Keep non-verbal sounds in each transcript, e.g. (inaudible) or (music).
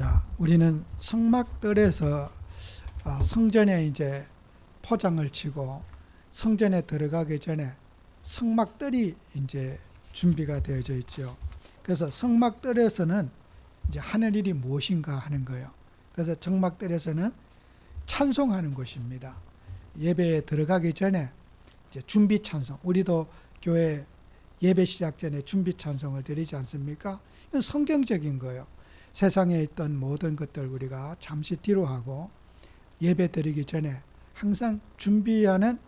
자, 우리는 성막들에서 아, 성전에 이제 포장을 치고 성전에 들어가기 전에 성막들이 이제 준비가 되어져 있죠. 그래서 성막들에서는 이제 하는 일이 무엇인가 하는 거예요. 그래서 정막들에서는 찬송하는 것입니다. 예배에 들어가기 전에 이제 준비 찬송. 우리도 교회 예배 시작 전에 준비 찬송을 드리지 않습니까? 성경적인 거예요. 세상에 있던 모든 것들 우리가 잠시 뒤로 하고 예배 드리기 전에 항상 준비하는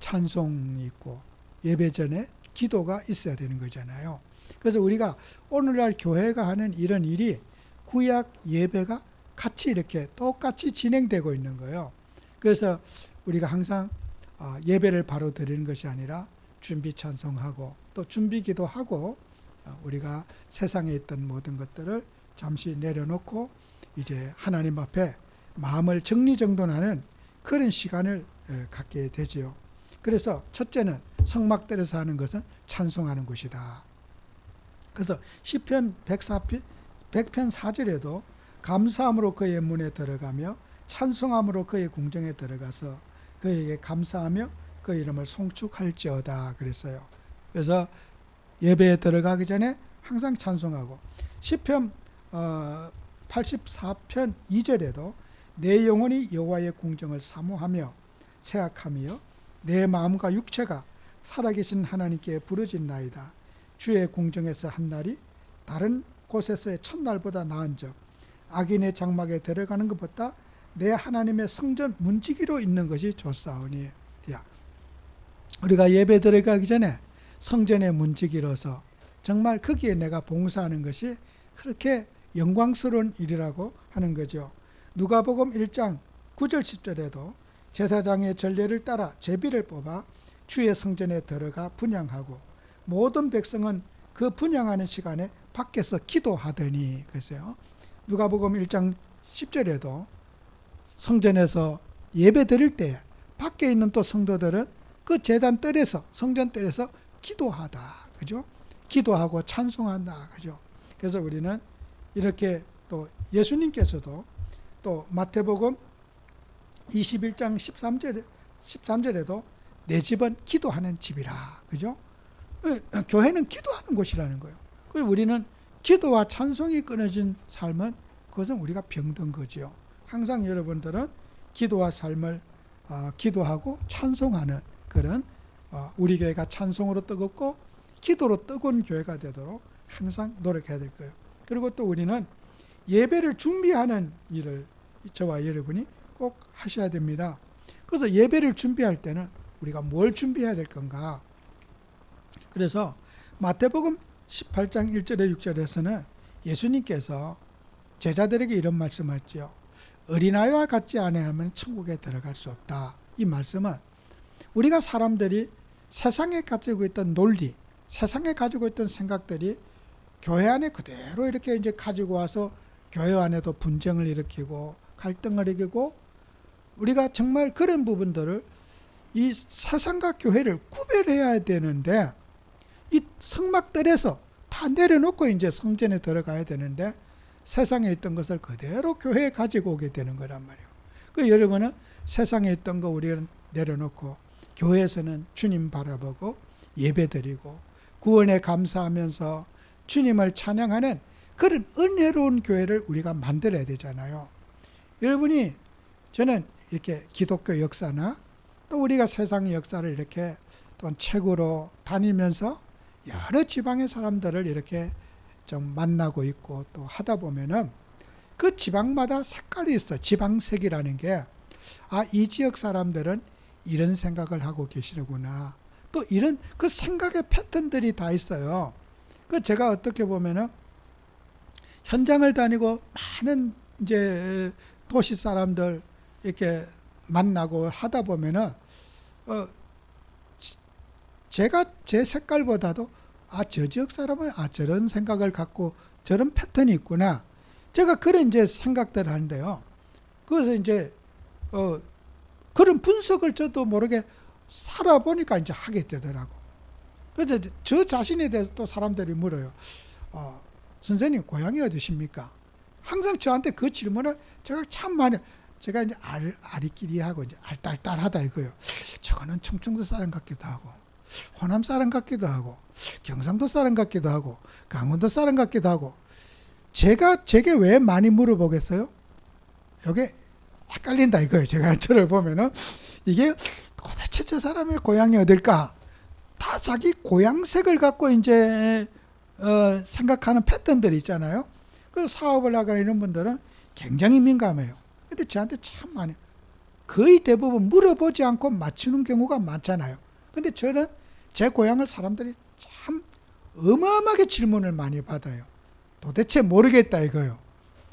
찬송이 있고 예배 전에 기도가 있어야 되는 거잖아요. 그래서 우리가 오늘날 교회가 하는 이런 일이 구약 예배가 같이 이렇게 똑같이 진행되고 있는 거예요. 그래서 우리가 항상 아, 예배를 바로 드리는 것이 아니라 준비 찬송하고 또 준비 기도하고 어, 우리가 세상에 있던 모든 것들을 잠시 내려놓고 이제 하나님 앞에 마음을 정리정돈하는 그런 시간을 에, 갖게 되지요. 그래서 첫째는 성막들에서 하는 것은 찬송하는 것이다. 그래서 시편 104편 100편 4절에도 감사함으로 그의 문에 들어가며 찬송함으로 그의 궁정에 들어가서 그에게 감사하며 그 이름을 송축할지어다 그랬어요. 그래서 예배에 들어가기 전에 항상 찬송하고 시편 어, 84편 2절에도 내 영혼이 여호와의 궁정을 사모하며 생각하며 내 마음과 육체가 살아계신 하나님께 부르짖나이다. 주의 궁정에서 한 날이 다른 곳에서의 첫날보다 나은즉 악인의 장막에 들어가는 것보다 내 하나님의 성전 문지기로 있는 것이 좋사오니 야 우리가 예배 들어가기 전에 성전의 문지기로서 정말 거기에 내가 봉사하는 것이 그렇게 영광스러운 일이라고 하는 거죠. 누가복음 1장 9절 10절에도 제사장의 전례를 따라 제비를 뽑아 주의 성전에 들어가 분양하고 모든 백성은 그 분양하는 시간에 밖에서 기도하더니 그랬어요. 누가복음 1장 10절에도 성전에서 예배 드릴 때 밖에 있는 또 성도들은 그 제단 뜰에서 성전 뜰에서 기도하다. 그죠? 기도하고 찬송한다. 그죠? 그래서 우리는 이렇게 또 예수님께서도 또 마태복음 21장 13절 13절에도 내 집은 기도하는 집이라. 그죠? 어, 교회는 기도하는 곳이라는 거예요. 그 우리는 기도와 찬송이 끊어진 삶은 그것은 우리가 병든 거지요. 항상 여러분들은 기도와 삶을 어, 기도하고 찬송하는 그런 어, 우리 교회가 찬송으로 뜨겁고 기도로 뜨거운 교회가 되도록 항상 노력해야 될 거예요. 그리고 또 우리는 예배를 준비하는 일을 저와 여러분이 꼭 하셔야 됩니다. 그래서 예배를 준비할 때는 우리가 뭘 준비해야 될 건가? 그래서 마태복음 18장 1절에 6절에서는 예수님께서 제자들에게 이런 말씀하지요. 어린아이와 같지 않으면 천국에 들어갈 수 없다. 이 말씀은 우리가 사람들이 세상에 가지고 있던 논리, 세상에 가지고 있던 생각들이 교회 안에 그대로 이렇게 이제 가지고 와서 교회 안에도 분쟁을 일으키고 갈등을 일으키고 우리가 정말 그런 부분들을 이 세상과 교회를 구별해야 되는데 이 성막들에서 다 내려놓고 이제 성전에 들어가야 되는데 세상에 있던 것을 그대로 교회에 가지고 오게 되는 거란 말이에요. 그 여러분은 세상에 있던 거 우리는 내려놓고 교회에서는 주님 바라보고 예배드리고 구원에 감사하면서 주님을 찬양하는 그런 은혜로운 교회를 우리가 만들어야 되잖아요. 여러분이 저는 이렇게 기독교 역사나 또 우리가 세상의 역사를 이렇게 또 책으로 다니면서 여러 지방의 사람들을 이렇게 좀 만나고 있고 또 하다 보면은 그 지방마다 색깔이 있어. 지방색이라는 게, 아, 이 지역 사람들은 이런 생각을 하고 계시구나. 또 이런 그 생각의 패턴들이 다 있어요. 그 제가 어떻게 보면은 현장을 다니고 많은 이제 도시 사람들 이렇게 만나고 하다 보면은 어 제가 제 색깔보다도 아 저 지역 사람은 아 저런 생각을 갖고 저런 패턴이 있구나. 제가 그런 이제 생각들 하는데요. 그래서 이제 어 그런 분석을 저도 모르게 살아보니까 이제 하게 되더라고. 그래서 저 자신에 대해서 또 사람들이 물어요. 어, 선생님 고향이 어디십니까? 항상 저한테 그 질문을 제가 참 많이 제가 이제 알, 아리끼리하고 이제 알딸딸하다 이거요. 저거는 충청도 사람 같기도 하고 호남 사람 같기도 하고 경상도 사람 같기도 하고 강원도 사람 같기도 하고 제가 제게 왜 많이 물어보겠어요? 이게 헷갈린다 이거예요. 제가 (laughs) 저를 보면은 이게 도대체 저 사람의 고향이 어딜까? 다 자기 고향색을 갖고 이제 어, 생각하는 패턴들이 있잖아요. 그 사업을 하거나 이런 분들은 굉장히 민감해요. 근데 저한테 참 많이 거의 대부분 물어보지 않고 맞추는 경우가 많잖아요. 근데 저는 제 고향을 사람들이 참 어마어마하게 질문을 많이 받아요. 도대체 모르겠다 이거요.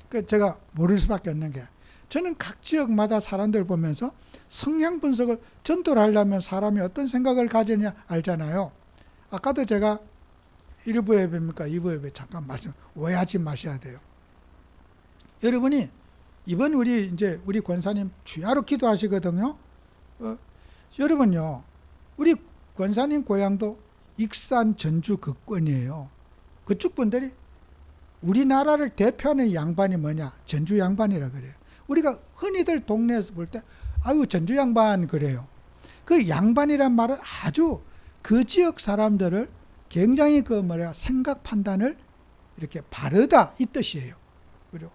그 제가 모를 수밖에 없는 게 저는 각 지역마다 사람들 보면서 성향 분석을 전도를 하려면 사람이 어떤 생각을 가지냐 알잖아요. 아까도 제가 1부에 뵙니까 2부에 잠깐 말씀 오해하지 마셔야 돼요. 여러분이 이번 우리 이제 우리 권사님 주야로 기도하시거든요. 어, 여러분요, 우리 권사님 고향도 익산 전주 그권이에요. 그쪽 분들이 우리나라를 대표하는 양반이 뭐냐? 전주 양반이라 그래요. 우리가 흔히들 동네에서 볼 때 아유 전주 양반 그래요. 그 양반이란 말은 아주 그 지역 사람들을 굉장히 그 뭐야 생각 판단을 이렇게 바르다 이 뜻이에요. 그죠?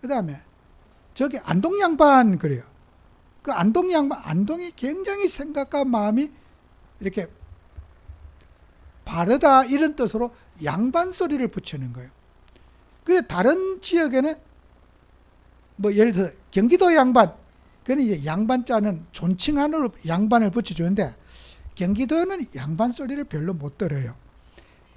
그다음에 저기 안동 양반 그래요. 그 안동 양반 안동이 굉장히 생각과 마음이 이렇게 바르다 이런 뜻으로 양반 소리를 붙이는 거예요. 그래 다른 지역에는 뭐 예를 들어 경기도 양반 그는 이제 양반자는 존칭한으로 양반을 붙여주는데 경기도는 양반 소리를 별로 못 들어요.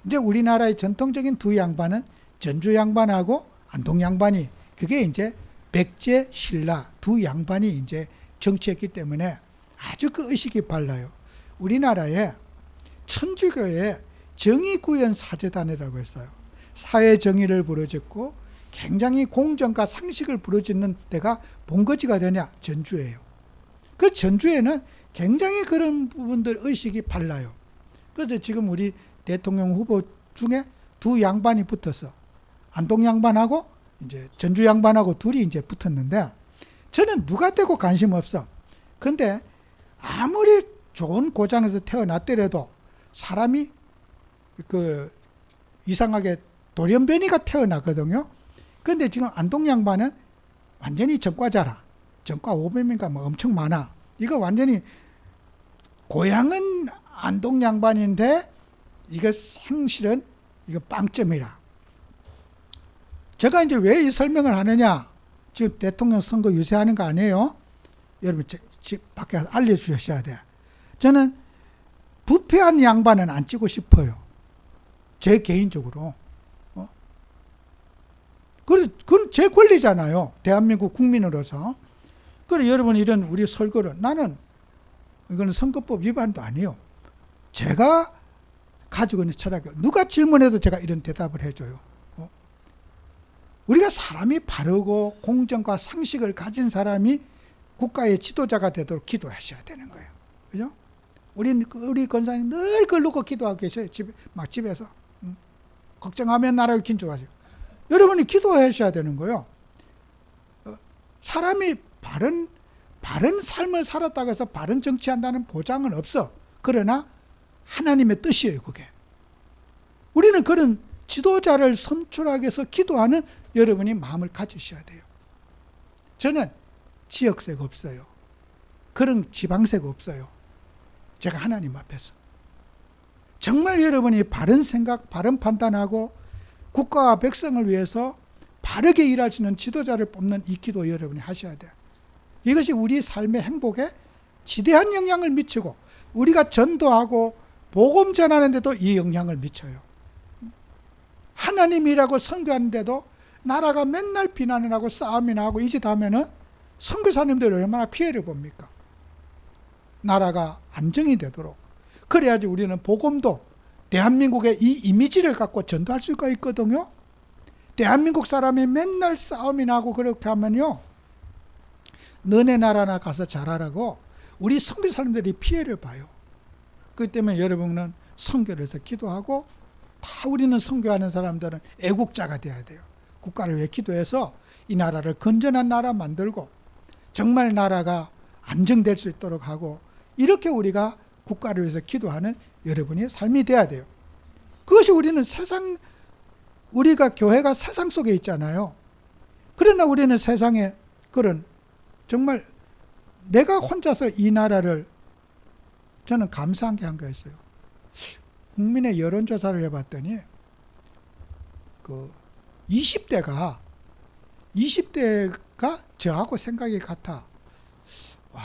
이제 우리나라의 전통적인 두 양반은 전주 양반하고 안동 양반이 그게 이제 백제 신라 두 양반이 이제 정치했기 때문에 아주 그 의식이 발라요. 우리나라에 천주교에 정의구현 사제단이라고 했어요. 사회 정의를 부르짖고 굉장히 공정과 상식을 부르짖는 데가 본거지가 되냐 전주예요. 그 전주에는 굉장히 그런 부분들 의식이 발라요. 그래서 지금 우리 대통령 후보 중에 두 양반이 붙어서 안동 양반하고 이제 전주 양반하고 둘이 이제 붙었는데 저는 누가 되고 관심 없어. 근데 아무리 좋은 고장에서 태어났더라도 사람이 그 이상하게 돌연변이가 태어나거든요. 근데 지금 안동 양반은 완전히 전과자라. 전과 500명가 뭐 엄청 많아. 이거 완전히 고향은 안동 양반인데 이거 생실은 이거 빵점이라. 제가 이제 왜 이 설명을 하느냐? 지금 대통령 선거 유세하는 거 아니에요? 여러분 집 밖에 알려주셔야 돼. 저는 부패한 양반은 안 찍고 싶어요. 제 개인적으로. 어? 그건 제 권리잖아요. 대한민국 국민으로서. 그래 여러분 이런 우리 설교를 나는 이거는 선거법 위반도 아니에요. 제가 가지고 있는 철학 누가 질문해도 제가 이런 대답을 해줘요. 어? 우리가 사람이 바르고 공정과 상식을 가진 사람이 국가의 지도자가 되도록 기도하셔야 되는 거예요. 그죠? 우리 우리 권사님 늘 그걸 놓고 기도하고 계셔요. 집에 막 집에서 응? 걱정하면 나라를 긴축하세요. 여러분이 기도하셔야 되는 거예요. 어, 사람이 바른 바른 삶을 살았다고 해서 바른 정치한다는 보장은 없어. 그러나 하나님의 뜻이에요, 그게. 우리는 그런 지도자를 선출하기 위해서 기도하는 여러분이 마음을 가지셔야 돼요. 저는 지역색 없어요. 그런 지방색 없어요. 제가 하나님 앞에서. 정말 여러분이 바른 생각, 바른 판단하고 국가와 백성을 위해서 바르게 일할 수 있는 지도자를 뽑는 이 기도 여러분이 하셔야 돼요. 이것이 우리 삶의 행복에 지대한 영향을 미치고 우리가 전도하고 복음 전하는데도 이 영향을 미쳐요. 하나님이라고 선교하는데도 나라가 맨날 비난을 하고 싸움이나 하고 이 짓 하면은 선교사님들이 얼마나 피해를 봅니까? 나라가 안정이 되도록 그래야지 우리는 복음도 대한민국의 이 이미지를 갖고 전도할 수가 있거든요. 대한민국 사람이 맨날 싸움이나 하고 그렇게 하면요. 너네 나라나 가서 잘하라고 우리 선교사님들이 피해를 봐요. 그렇기 때문에 여러분은 선교를 해서 기도하고 다 우리는 선교하는 사람들은 애국자가 돼야 돼요. 국가를 위해 기도해서 이 나라를 건전한 나라 만들고 정말 나라가 안정될 수 있도록 하고 이렇게 우리가 국가를 위해서 기도하는 여러분의 삶이 돼야 돼요. 그것이 우리는 세상 우리가 교회가 세상 속에 있잖아요. 그러나 우리는 세상에 그런 정말 내가 혼자서 이 나라를 저는 감사한 게 한거 있어요. 국민의 여론조사를 해봤더니 그 20대가 20대가 저하고 생각이 같아. 와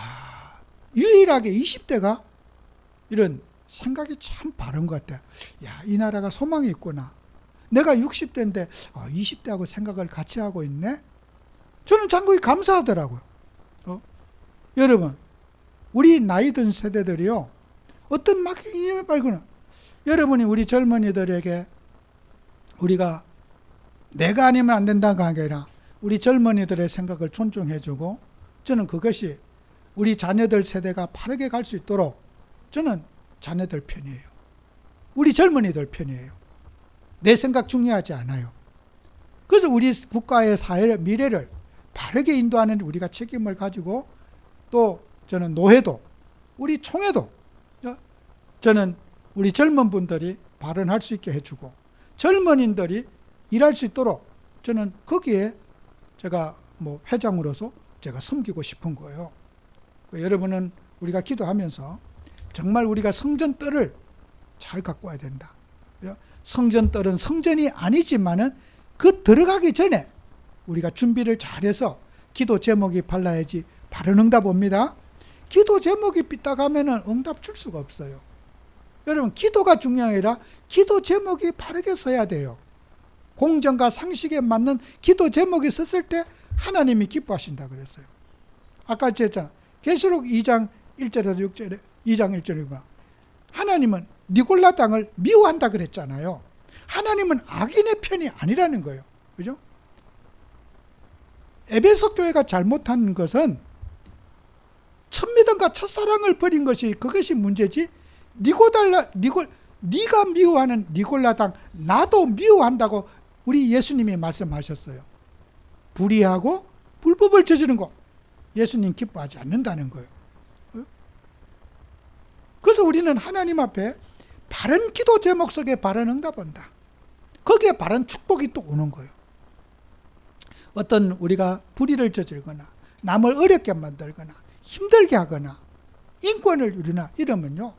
유일하게 20대가 이런 생각이 참 바른 것 같아. 야, 이 나라가 소망이 있구나. 내가 60대인데 아, 20대하고 생각을 같이 하고 있네. 저는 장국이 감사하더라고요. 어? 여러분, 우리 나이 든 세대들이요. 어떤 막히 이념에 빨거나 여러분이 우리 젊은이들에게 우리가 내가 아니면 안 된다가 아니라 우리 젊은이들의 생각을 존중해주고 저는 그것이 우리 자녀들 세대가 바르게 갈 수 있도록 저는 자녀들 편이에요. 우리 젊은이들 편이에요. 내 생각 중요하지 않아요. 그래서 우리 국가의 사회의 미래를 바르게 인도하는 우리가 책임을 가지고 또 저는 노회도 우리 총회도 저는 우리 젊은 분들이 발언할 수 있게 해주고 젊은이들이 일할 수 있도록 저는 거기에 제가 뭐 회장으로서 제가 섬기고 싶은 거예요. 그 여러분은 우리가 기도하면서 정말 우리가 성전뜰을 잘 갖고 와야 된다. 성전뜰은 성전이 아니지만은 그 들어가기 전에 우리가 준비를 잘해서 기도 제목이 발라야지 바른 응답 옵니다. 기도 제목이 삐딱하면은 응답 줄 수가 없어요. 여러분 기도가 아니라 기도 제목이 바르게 서야 돼요. 공정과 상식에 맞는 기도 제목이 썼을 때 하나님이 기뻐하신다 그랬어요. 아까 제했잖아. 계시록 2장 1절에서 6절에 2장 1절이구나. 하나님은 니골라 땅을 미워한다 그랬잖아요. 하나님은 악인의 편이 아니라는 거예요. 그죠? 에베소 교회가 잘못한 것은 첫미덕과 첫사랑을 버린 것이 그것이 문제지 니고달라 니골 네가 미워하는 니골라 당 나도 미워한다고 우리 예수님이 말씀하셨어요. 불의하고 불법을 저지른 거 예수님 기뻐하지 않는다는 거예요. 그래서 우리는 하나님 앞에 바른 기도 제목 속에 바른 응답 온다. 거기에 바른 축복이 또 오는 거예요. 어떤 우리가 불의를 저질거나 남을 어렵게 만들거나 힘들게 하거나 인권을 누리나 이러면요.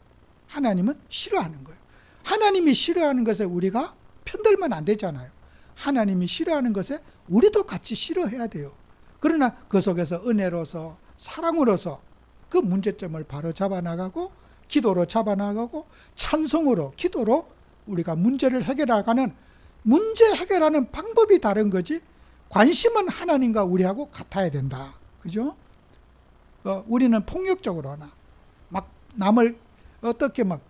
하나님은 싫어하는 거예요. 하나님이 싫어하는 것에 우리가 편들면 안 되잖아요. 하나님이 싫어하는 것에 우리도 같이 싫어해야 돼요. 그러나 그 속에서 은혜로서 사랑으로서 그 문제점을 바로 잡아나가고 기도로 잡아나가고 찬송으로 기도로 우리가 문제를 해결하가는 문제 해결하는 방법이 다른 거지 관심은 하나님과 우리하고 같아야 된다. 그죠? 어, 우리는 폭력적으로 하나 막 남을 어떻게 막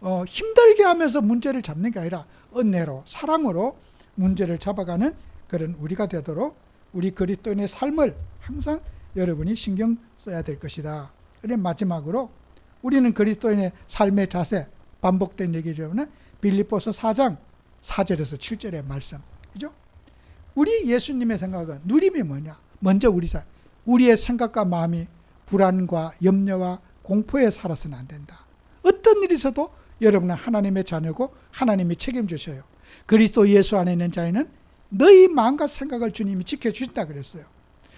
어, 힘들게 하면서 문제를 잡는 게 아니라 은혜로 사랑으로 문제를 잡아가는 그런 우리가 되도록 우리 그리스도인의 삶을 항상 여러분이 신경 써야 될 것이다. 그래 마지막으로 우리는 그리스도인의 삶의 자세 반복된 얘기로는 빌립보서 4장 4절에서 7절의 말씀. 그죠? 우리 예수님의 생각은 누림이 뭐냐? 먼저 우리 삶. 우리의 생각과 마음이 불안과 염려와 공포에 살아서는 안 된다. 어떤 일이 있어도 여러분은 하나님의 자녀고 하나님이 책임지셔요. 그리스도 예수 안에 있는 자에는 너희 마음과 생각을 주님이 지켜주신다 그랬어요.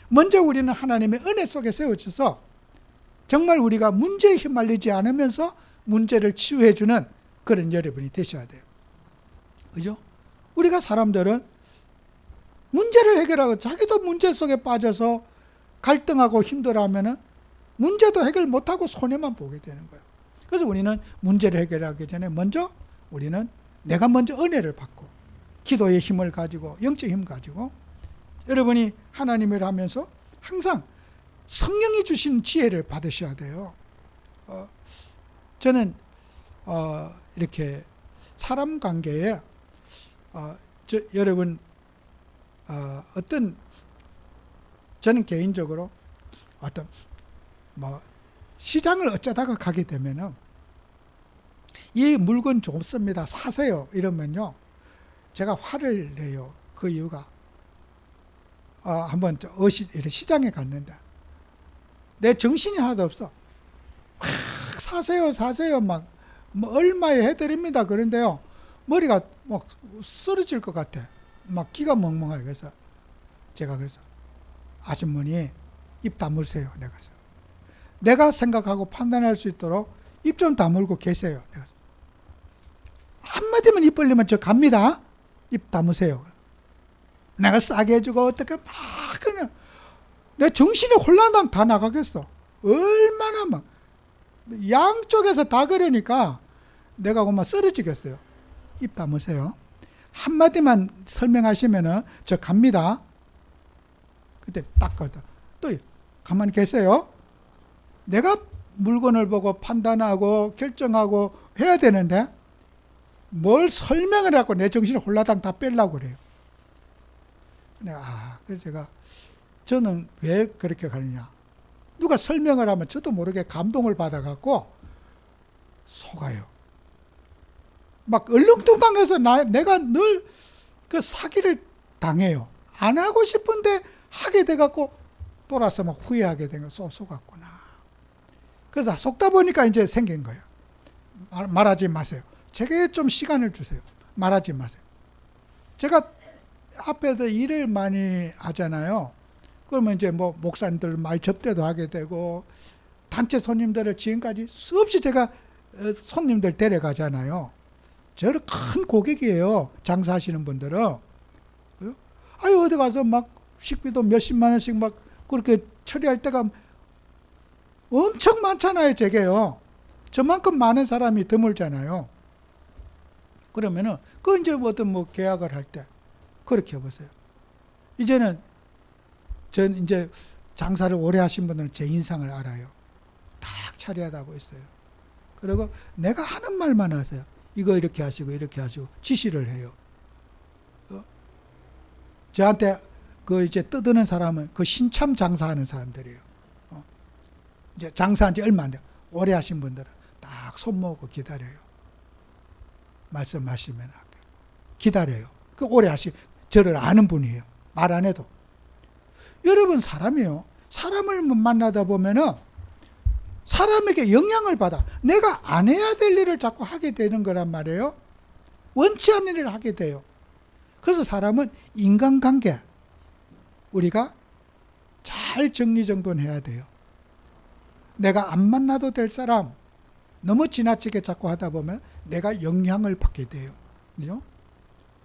먼저 우리는 하나님의 은혜 속에 세워져서 정말 우리가 문제에 휘말리지 않으면서 문제를 치유해주는 그런 여러분이 되셔야 돼요. 그죠? 우리가 사람들은 문제를 해결하고 자기도 문제 속에 빠져서 갈등하고 힘들어하면은 문제도 해결 못하고 손해만 보게 되는 거예요. 그래서 우리는 문제를 해결하기 전에 먼저 우리는 내가 먼저 은혜를 받고 기도의 힘을 가지고 영적 힘 가지고 여러분이 하나님을 하면서 항상 성령이 주신 지혜를 받으셔야 돼요. 어, 저는 어, 이렇게 사람 관계에 어, 저, 여러분 어, 어떤 저는 개인적으로 어떤 뭐 시장을 어쩌다가 가게 되면은 이 물건 좋습니다. 사세요. 이러면요. 제가 화를 내요. 그 이유가 어, 한번 저 어시 시장에 갔는데 내 정신이 하나도 없어. 막 사세요, 사세요, 막 뭐 얼마에 해드립니다. 그런데요 머리가 막 쓰러질 것 같아. 막 기가 멍멍하게 그래서 제가 그래서 아주머니 입 다물세요. 내가 그래서 내가 생각하고 판단할 수 있도록 입 좀 다물고 계세요. 내가 한마디만 입 벌리면 저 갑니다. 입 다무세요. 내가 싸게 해주고 어떻게 막 그냥 내 정신이 혼란당 다 나가겠어. 얼마나 막 양쪽에서 다 그러니까 내가 그만 쓰러지겠어요. 입 다무세요. 한마디만 설명하시면은 저 갑니다. 그때 딱 걸다. 또 가만히 계세요. 내가 물건을 보고 판단하고 결정하고 해야 되는데 뭘 설명을 하고 내 정신을 홀라당 다 빼려고 그래요. 아, 그래서 제가 저는 왜 그렇게 가느냐. 누가 설명을 하면 저도 모르게 감동을 받아갖고 속아요. 막 얼렁뚱땅해서 나, 내가 늘 그 사기를 당해요. 안 하고 싶은데 하게 돼갖고 돌아서 막 후회하게 된거 속았구나. 그래서 속다 보니까 이제 생긴 거예요. 말, 말하지 마세요. 제게 좀 시간을 주세요. 말하지 마세요. 제가 앞에서 일을 많이 하잖아요. 그러면 이제 뭐 목사님들 많이 접대도 하게 되고 단체 손님들을 지금까지 수없이 제가 어, 손님들 데려가잖아요. 저를 큰 고객이에요. 장사하시는 분들은. 아유 어디 가서 막 식비도 몇십만 원씩 막 그렇게 처리할 때가 엄청 많잖아요. 제게요. 저만큼 많은 사람이 드물잖아요. 그러면은 그 이제 뭐 어떤 뭐 계약을 할 때 그렇게 해보세요. 이제는 전 이제 장사를 오래 하신 분들은 제 인상을 알아요. 딱 차리하다고 있어요. 그리고 내가 하는 말만 하세요. 이거 이렇게 하시고 이렇게 하시고 지시를 해요. 어? 저한테 그 이제 떠드는 사람은 그 신참 장사하는 사람들이에요. 어? 이제 장사한 지 얼마 안 돼. 오래 하신 분들은 딱 손 모으고 기다려요. 말씀하시면. 기다려요. 그 오래 하시 저를 아는 분이에요. 말 안 해도. 여러분 사람이요. 사람을 만나다 보면은 사람에게 영향을 받아. 내가 안 해야 될 일을 자꾸 하게 되는 거란 말이에요. 원치 않는 일을 하게 돼요. 그래서 사람은 인간관계 우리가 잘 정리정돈해야 돼요. 내가 안 만나도 될 사람 너무 지나치게 자꾸 하다 보면 내가 영향을 받게 돼요. 그죠?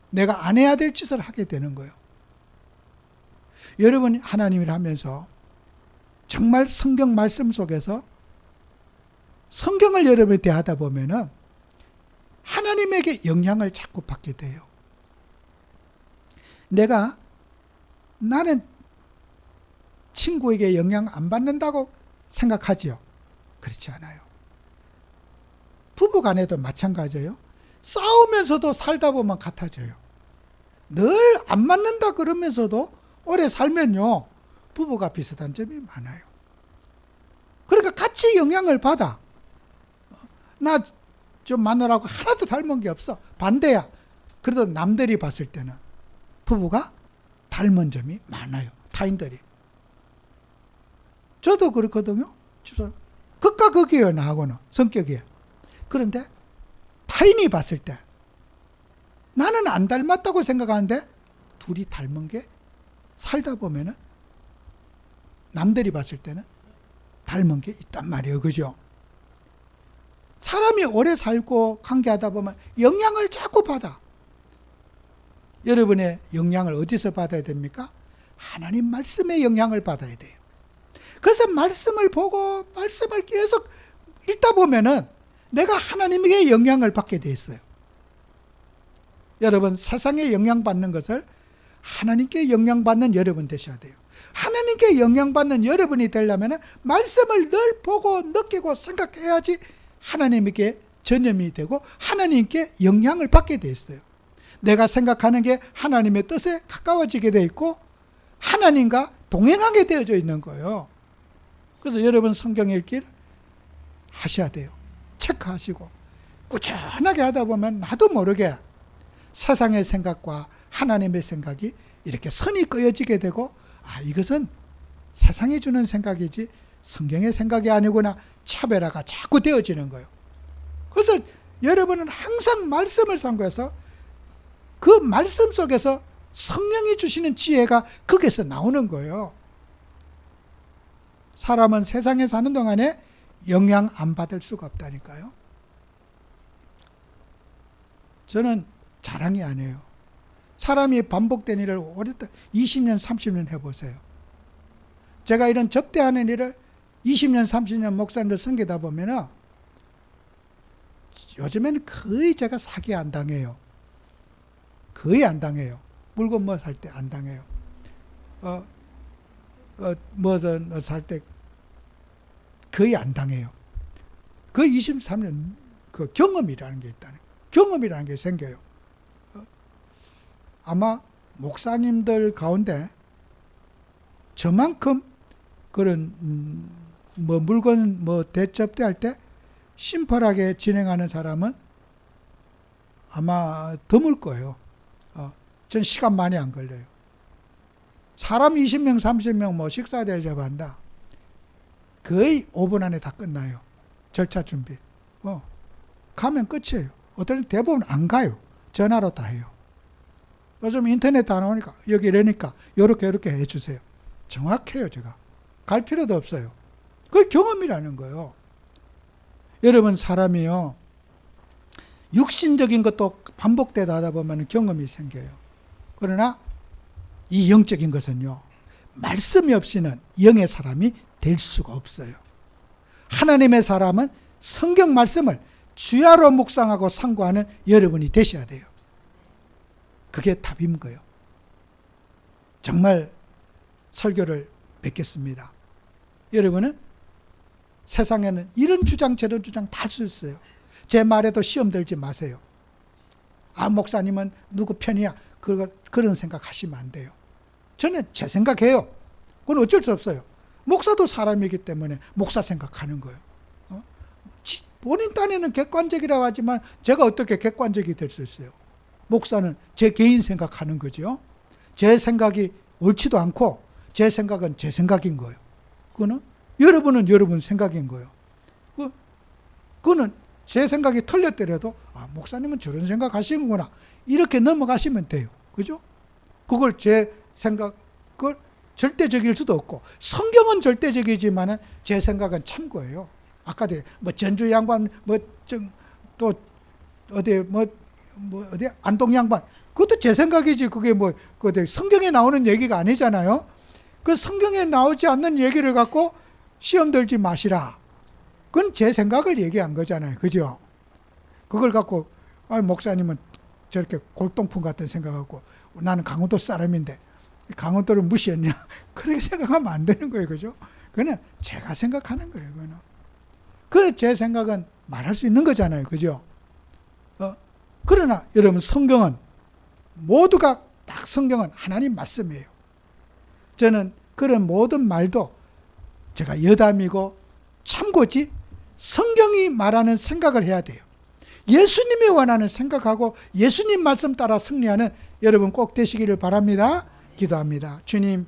내가 안 해야 될 짓을 하게 되는 거예요. 여러분 하나님을 하면서 정말 성경 말씀 속에서 성경을 여러분이 대하다 보면은 하나님에게 영향을 자꾸 받게 돼요. 내가 나는 친구에게 영향 안 받는다고 생각하지요. 그렇지 않아요. 부부 간에도 마찬가지예요. 싸우면서도 살다 보면 같아져요. 늘 안 맞는다 그러면서도 오래 살면요. 부부가 비슷한 점이 많아요. 그러니까 같이 영향을 받아. 나 좀 마누라하고 하나도 닮은 게 없어. 반대야. 그래도 남들이 봤을 때는 부부가 닮은 점이 많아요. 타인들이. 저도 그렇거든요. 극과 극이에요, 나하고는. 성격이. 그런데 타인이 봤을 때 나는 안 닮았다고 생각하는데 둘이 닮은 게 살다 보면은 남들이 봤을 때는 닮은 게 있단 말이에요. 그죠? 사람이 오래 살고 관계하다 보면 영향을 자꾸 받아. 여러분의 영향을 어디서 받아야 됩니까? 하나님 말씀의 영향을 받아야 돼요. 그래서 말씀을 보고 말씀을 계속 읽다 보면은 내가 하나님에게 영향을 받게 돼 있어요. 여러분 세상에 영향받는 것을 하나님께 영향받는 여러분 되셔야 돼요. 하나님께 영향받는 여러분이 되려면 말씀을 늘 보고 느끼고 생각해야지 하나님에게 전염이 되고 하나님께 영향을 받게 돼 있어요. 내가 생각하는 게 하나님의 뜻에 가까워지게 돼 있고 하나님과 동행하게 되어져 있는 거예요. 그래서 여러분 성경 읽기를 하셔야 돼요. 체크하시고 꾸준하게 하다 보면 나도 모르게 세상의 생각과 하나님의 생각이 이렇게 선이 그어지게 되고 아, 이것은 세상이 주는 생각이지 성경의 생각이 아니구나. 차별화가 자꾸 되어지는 거예요. 그래서 여러분은 항상 말씀을 상고해서 그 말씀 속에서 성령이 주시는 지혜가 거기서 나오는 거예요. 사람은 세상에 사는 동안에 영향 안 받을 수가 없다니까요. 저는 자랑이 아니에요. 사람이 반복된 일을 오랫동안 20년, 30년 해보세요. 제가 이런 접대하는 일을 20년, 30년 목사님들 섬기다 보면은 요즘에는 거의 제가 사기 안 당해요. 거의 안 당해요. 물건 뭐 살 때 안 당해요. 어, 어, 뭐살 때 거의 안 당해요. 그 23년 그 경험이라는 게 있다는 경험이라는 게 생겨요. 어, 아마 목사님들 가운데 저만큼 그런 음, 뭐 물건 뭐 대접대할 때 심플하게 진행하는 사람은 아마 드물 거예요. 어, 전 시간 많이 안 걸려요. 사람 20명, 30명 뭐 식사 대접한다. 거의 5분 안에 다 끝나요. 절차 준비. 어, 가면 끝이에요. 어떨 때 대부분 안 가요. 전화로 다 해요. 요즘 인터넷 다 나오니까 여기 이러니까 요렇게 요렇게 해주세요. 정확해요 제가. 갈 필요도 없어요. 그 경험이라는 거예요. 여러분 사람이요. 육신적인 것도 반복되다 하다 보면 경험이 생겨요. 그러나 이 영적인 것은요. 말씀이 없이는 영의 사람이 될 수가 없어요. 하나님의 사람은 성경 말씀을 주야로 묵상하고 상고하는 여러분이 되셔야 돼요. 그게 답인 거예요. 정말 설교를 맺겠습니다. 여러분은 세상에는 이런 주장 저런 주장 다 할 수 있어요. 제 말에도 시험 들지 마세요. 아 목사님은 누구 편이야? 그거 그런 생각 하시면 안 돼요. 저는 제 생각해요. 그건 어쩔 수 없어요. 목사도 사람이기 때문에 목사 생각하는 거예요. 어? 본인 딴에는 객관적이라고 하지만 제가 어떻게 객관적이 될 수 있어요? 목사는 제 개인 생각하는 거죠. 제 생각이 옳지도 않고 제 생각은 제 생각인 거예요. 그거는 여러분은 여러분 생각인 거예요. 그, 그거는 제 생각이 틀렸더라도 아 목사님은 저런 생각하시는구나 이렇게 넘어가시면 돼요. 그죠? 그걸 제 생각 그걸 절대적일 수도 없고 성경은 절대적이지만은 제 생각은 참고예요. 아까 뭐 전주 양반 뭐또 어디 뭐, 뭐 어디 안동 양반 그것도 제 생각이지 그게 뭐그 성경에 나오는 얘기가 아니잖아요. 그 성경에 나오지 않는 얘기를 갖고 시험 들지 마시라. 그건 제 생각을 얘기한 거잖아요. 그죠? 그걸 갖고 아 목사님은 저렇게 골동품 같은 생각하고 나는 강원도 사람인데 강원도를 무시했냐? (laughs) 그렇게 생각하면 안 되는 거예요. 그죠? 그는 제가 생각하는 거예요. 그는. 그 제 생각은 말할 수 있는 거잖아요. 그죠? 어, 그러나 여러분 성경은 모두가 딱 성경은 하나님 말씀이에요. 저는 그런 모든 말도 제가 여담이고 참고지 성경이 말하는 생각을 해야 돼요. 예수님이 원하는 생각하고 예수님 말씀 따라 승리하는 여러분 꼭 되시기를 바랍니다. 기도합니다. 주님,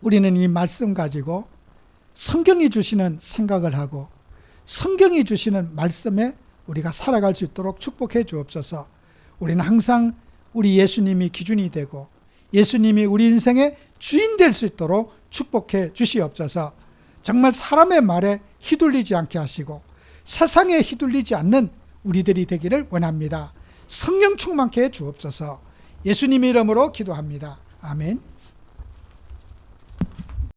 우리는 이 말씀 가지고 성경이 주시는 생각을 하고 성경이 주시는 말씀에 우리가 살아갈 수 있도록 축복해 주옵소서. 우리는 항상 우리 예수님이 기준이 되고 예수님이 우리 인생의 주인 될 수 있도록 축복해 주시옵소서. 정말 사람의 말에 휘둘리지 않게 하시고 세상에 휘둘리지 않는 우리들이 되기를 원합니다. 성령 충만케 해 주옵소서. 예수님의 이름으로 기도합니다. 아멘.